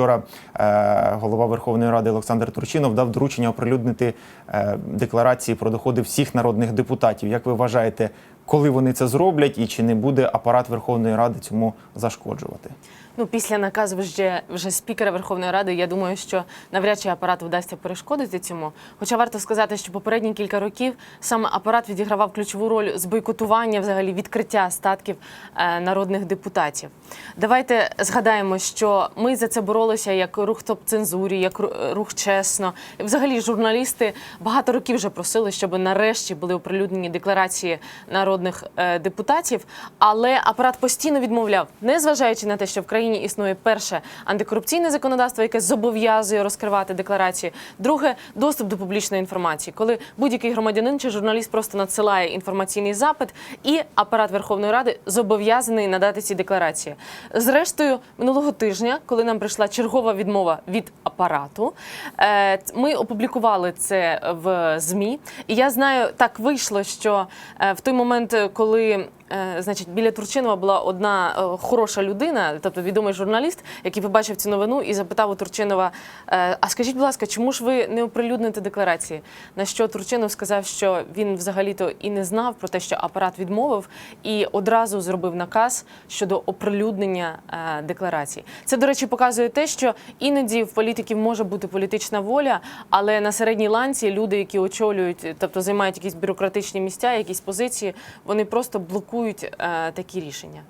вчора е, голова Верховної Ради Олександр Турчинов дав доручення оприлюднити е, декларації про доходи всіх народних депутатів. Як ви вважаєте, коли вони це зроблять, і чи не буде апарат Верховної Ради цьому зашкоджувати? Ну, після наказу вже, вже спікера Верховної Ради, я думаю, що навряд чи апарат вдасться перешкодити цьому. Хоча варто сказати, що попередні кілька років саме апарат відігравав ключову роль з бойкотування, взагалі відкриття статків е, народних депутатів. Давайте згадаємо, що ми за це боролися як рух топ-цензурі, як рух чесно. Взагалі журналісти багато років вже просили, щоб нарешті були оприлюднені декларації народних е, депутатів. Але апарат постійно відмовляв, незважаючи на те, що в країні існує перше антикорупційне законодавство, яке зобов'язує розкривати декларації. Друге доступ до публічної інформації, коли будь-який громадянин чи журналіст просто надсилає інформаційний запит, і апарат Верховної Ради зобов'язаний надати ці декларації. Зрештою, минулого тижня, коли нам прийшла чергова відмова від апарату, е, ми опублікували це в ЗМІ. І я знаю, так вийшло, що е, в той момент, коли е, значить біля Турчинова була одна е, хороша людина, тобто відомий журналіст, який побачив цю новину і запитав у Турчинова: е, А скажіть, будь ласка, чому ж ви не оприлюдните декларації? На що Турчинов сказав, що він взагалі-то і не знав про те, що апарат відмовив, і одразу зробив наказ щодо оприлюднення е, декларацій. Це, до речі, показує те, що іноді в політиків може бути політична воля, але на середній ланці люди, які очолюють, тобто займають якісь бюрократичні місця, якісь позиції, вони просто блокують е, такі рішення.